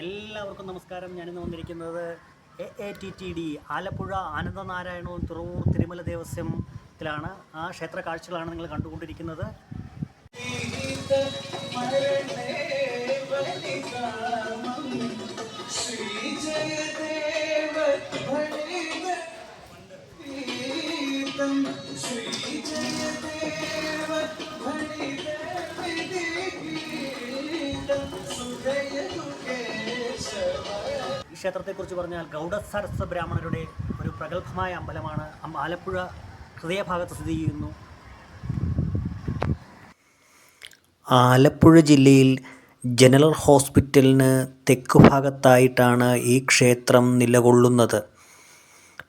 എല്ലാവർക്കും നമസ്കാരം. ഞാനിന്ന് വന്നിരിക്കുന്നത് A A T T D Alappuzha ആനന്ദനാരായണവും Thuravoor Thirumala ദേവസ്വത്തിലാണ് ആ ക്ഷേത്ര കാഴ്ചകളാണ് നിങ്ങൾ കണ്ടുകൊണ്ടിരിക്കുന്നത്. ക്ഷേത്രത്തെക്കുറിച്ച് പറഞ്ഞാൽ ഗൗഡ സരസ്വ ബ്രാഹ്മണരുടെ ഒരു പ്രഗത്ഭമായ അമ്പലമാണ്. ആലപ്പുഴ ഹൃദയഭാഗത്ത് സ്ഥിതി ചെയ്യുന്നു. ആലപ്പുഴ ജില്ലയിൽ ജനറൽ ഹോസ്പിറ്റലിന് തെക്ക് ഭാഗത്തായിട്ടാണ് ഈ ക്ഷേത്രം നിലകൊള്ളുന്നത്.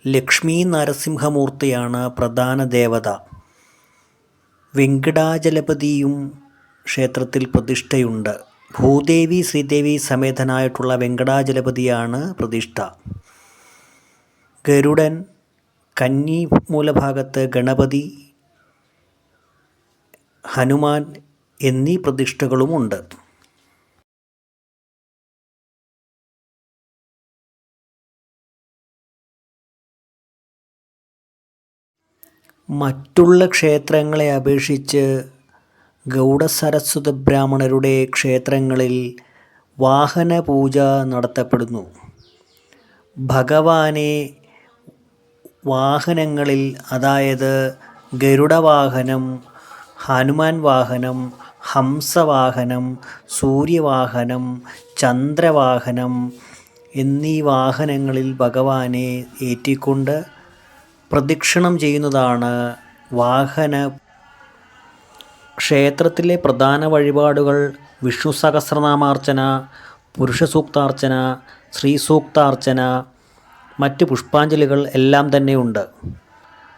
ലക്ഷ്മി നരസിംഹമൂർത്തിയാണ് പ്രധാന ദേവത. വെങ്കടാചലപതിയും ക്ഷേത്രത്തിൽ പ്രതിഷ്ഠയുണ്ട്. ഭൂദേവി ശ്രീദേവി സമേതനായിട്ടുള്ള വെങ്കടാചലപതിയാണ് പ്രതിഷ്ഠ. ഗരുഡൻ കന്നി മൂലഭാഗത്ത് ഗണപതി ഹനുമാൻ എന്നീ പ്രതിഷ്ഠകളുമുണ്ട്. മറ്റുള്ള ക്ഷേത്രങ്ങളെ അപേക്ഷിച്ച് ഗൗഡസരസ്വത ബ്രാഹ്മണരുടെ ക്ഷേത്രങ്ങളിൽ വാഹന പൂജ നടത്തപ്പെടുന്നു. ഭഗവാനെ വാഹനങ്ങളിൽ അതായത് ഗരുഡവാഹനം ഹനുമാൻ വാഹനം ഹംസവാഹനം സൂര്യവാഹനം ചന്ദ്രവാഹനം എന്നീ വാഹനങ്ങളിൽ ഭഗവാനെ ഏറ്റിക്കൊണ്ട് പ്രദക്ഷിണം ചെയ്യുന്നതാണ് വാഹന ക്ഷേത്രത്തിലെ പ്രധാന വഴിപാടുകൾ വിഷ്ണു സഹസ്രനാമാർച്ചന പുരുഷ സൂക്താർച്ചന ശ്രീ സൂക്താർച്ചന മറ്റ് പുഷ്പാഞ്ജലികൾ എല്ലാം തന്നെയുണ്ട്.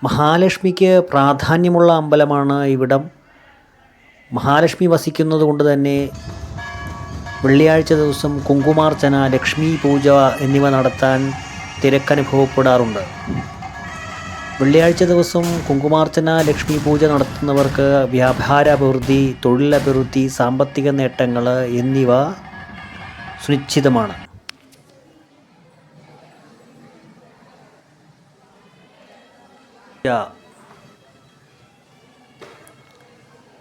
മഹാലക്ഷ്മിക്ക് പ്രാധാന്യമുള്ള അമ്പലമാണ് ഇവിടം. മഹാലക്ഷ്മി വസിക്കുന്നത് കൊണ്ട് തന്നെ വെള്ളിയാഴ്ച ദിവസം കുങ്കുമാർച്ചന ലക്ഷ്മി പൂജ എന്നിവ നടത്താൻ തിരക്കനുഭവപ്പെടാറുണ്ട്. വെള്ളിയാഴ്ച ദിവസം കുങ്കുമാർച്ചന ലക്ഷ്മി പൂജ നടത്തുന്നവർക്ക് വ്യാപാരാഭിവൃദ്ധി തൊഴിലഭിവൃദ്ധി സാമ്പത്തിക നേട്ടങ്ങൾ എന്നിവ സുനിശ്ചിതമാണ്.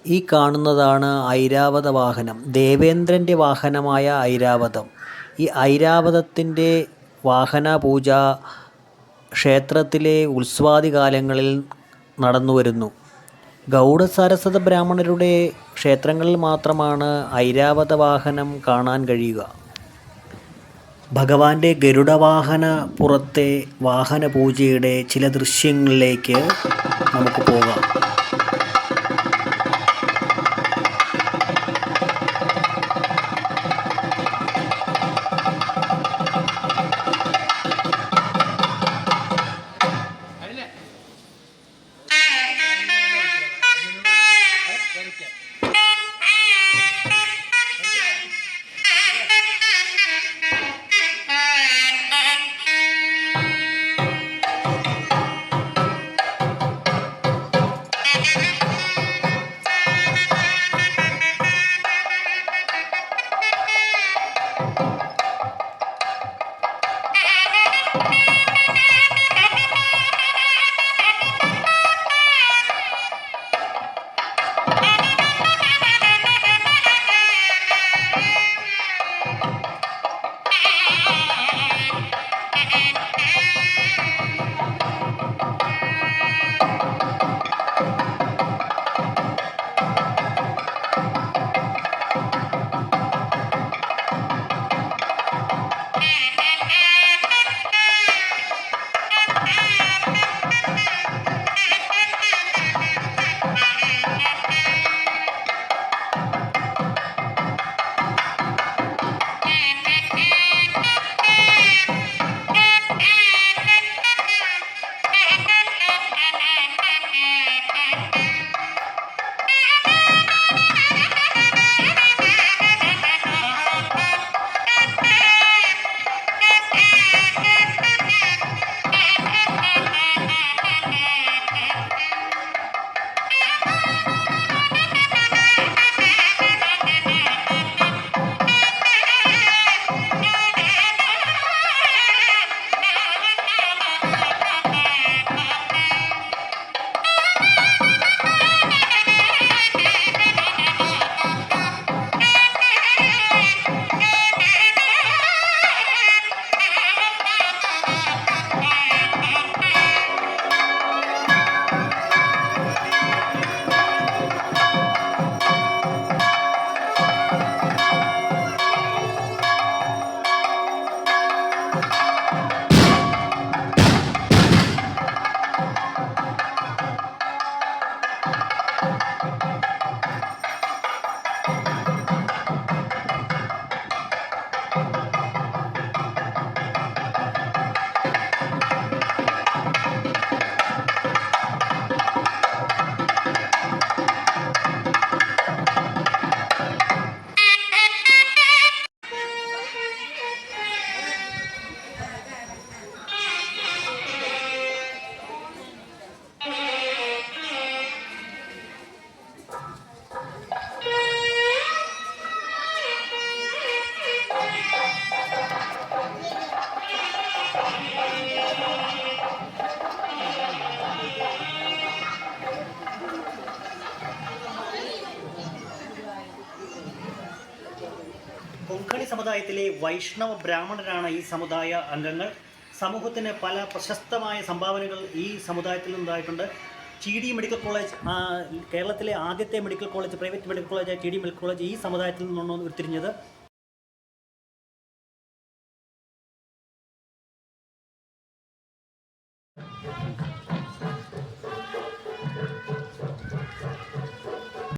ഈ കാണുന്നതാണ് ഐരാവത വാഹനം. ദേവേന്ദ്രന്റെ വാഹനമായ ഐരാവതം. ഈ ഐരാവതത്തിന്റെ വാഹന പൂജ ക്ഷേത്രത്തിലെ ഉത്സവാദി കാലങ്ങളിൽ നടന്നു വരുന്നു ഗൗഡസരസ്വത ബ്രാഹ്മണരുടെ ക്ഷേത്രങ്ങളിൽ മാത്രമാണ് ഐരാവത വാഹനം കാണാൻ കഴിയുക. ഭഗവാന്റെ ഗരുഡവാഹന പുറത്തെ വാഹന പൂജയുടെ ചില ദൃശ്യങ്ങളിലേക്ക് നമുക്ക് പോകാം. കൊങ്കണി സമുദായത്തിലെ വൈഷ്ണവ ബ്രാഹ്മണരാണ് ഈ സമുദായ അംഗങ്ങൾ. സമൂഹത്തിന് പല പ്രശസ്തമായ സംഭാവനകൾ ഈ സമുദായത്തിൽ നിന്നുണ്ടായിട്ടുണ്ട്. ടി ഡി മെഡിക്കൽ കോളേജ് കേരളത്തിലെ ആദ്യത്തെ മെഡിക്കൽ കോളേജ് പ്രൈവറ്റ് മെഡിക്കൽ കോളേജായ ടി ഡി മെഡിക്കൽ കോളേജ് ഈ സമുദായത്തിൽ നിന്നാണ് ഉരുത്തിരിഞ്ഞത്